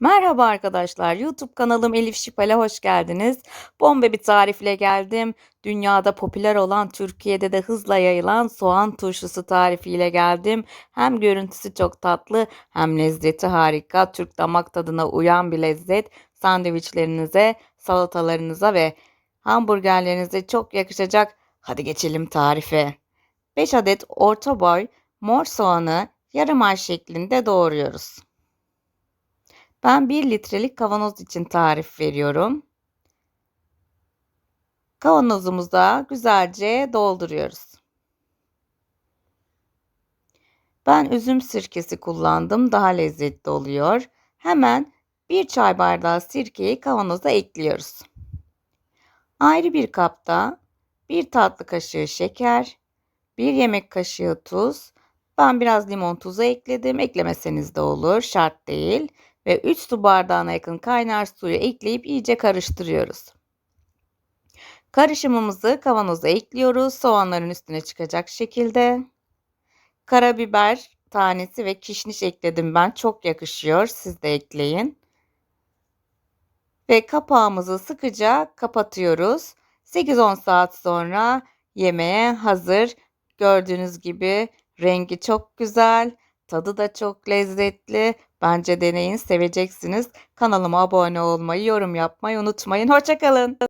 Merhaba arkadaşlar, YouTube kanalım Elif Şipal'e hoş geldiniz. Bomba bir tarifle geldim. Dünyada popüler olan, Türkiye'de de hızla yayılan soğan turşusu tarifiyle geldim. Hem görüntüsü çok tatlı, hem lezzeti harika. Türk damak tadına uyan bir lezzet. Sandviçlerinize, salatalarınıza ve hamburgerlerinize çok yakışacak. Hadi geçelim tarife. 5 adet orta boy mor soğanı yarım ay şeklinde doğruyoruz. Ben 1 litrelik kavanoz için tarif veriyorum. Kavanozumuza güzelce dolduruyoruz. Ben üzüm sirkesi kullandım. Daha lezzetli oluyor. Hemen 1 çay bardağı sirkeyi kavanoza ekliyoruz. Ayrı bir kapta 1 tatlı kaşığı şeker, 1 yemek kaşığı tuz, ben biraz limon tuzu ekledim. Eklemeseniz de olur, şart değil ve 3 su bardağına yakın kaynar suyu ekleyip iyice karıştırıyoruz. Karışımımızı kavanoza ekliyoruz. Soğanların üstüne çıkacak şekilde. Karabiber tanesi ve kişniş ekledim ben. Çok yakışıyor. Siz de ekleyin. Ve kapağımızı sıkıca kapatıyoruz. 8-10 saat sonra yemeğe hazır. Gördüğünüz gibi rengi çok güzel. Tadı da çok lezzetli. Bence deneyin seveceksiniz. Kanalıma abone olmayı, yorum yapmayı unutmayın. Hoşçakalın.